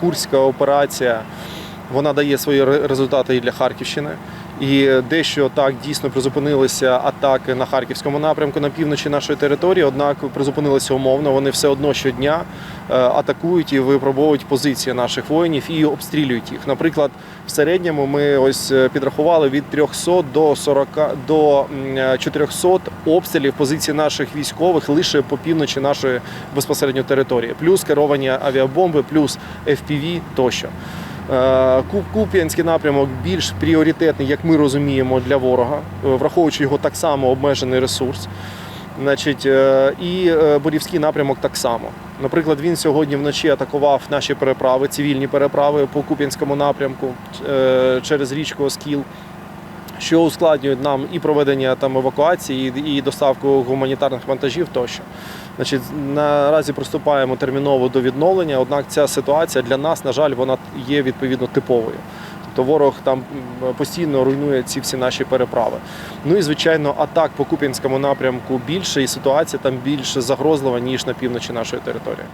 Курська операція вона дає свої результати і для Харківщини. І дещо так дійсно призупинилися атаки на харківському напрямку на півночі нашої території. Однак призупинилися умовно. Вони все одно щодня атакують і випробовують позиції наших воїнів і обстрілюють їх. Наприклад, в середньому ми ось е, підрахували від 300 до 40 до е, 400 обстрілів позицій наших військових лише по півночі нашої безпосередньо території, плюс керовані авіабомби, плюс FPV тощо. Е, Куп'янський напрямок більш пріоритетний, як ми розуміємо, для ворога, е, враховуючи його так само обмежений ресурс. Значить, е, і е, Борівський напрямок так само. Наприклад, він сьогодні вночі атакував наші переправи, цивільні переправи по Куп'янському напрямку е, через річку Оскіл, що ускладнюють нам і проведення там евакуації, і доставку гуманітарних вантажів тощо. Значить, наразі приступаємо терміново до відновлення, однак ця ситуація для нас, на жаль, вона є відповідно типовою. Тобто ворог там постійно руйнує ці всі наші переправи. Ну і звичайно, атак по Куп'янському напрямку більше, і ситуація там більш загрозлива ніж на півночі нашої території.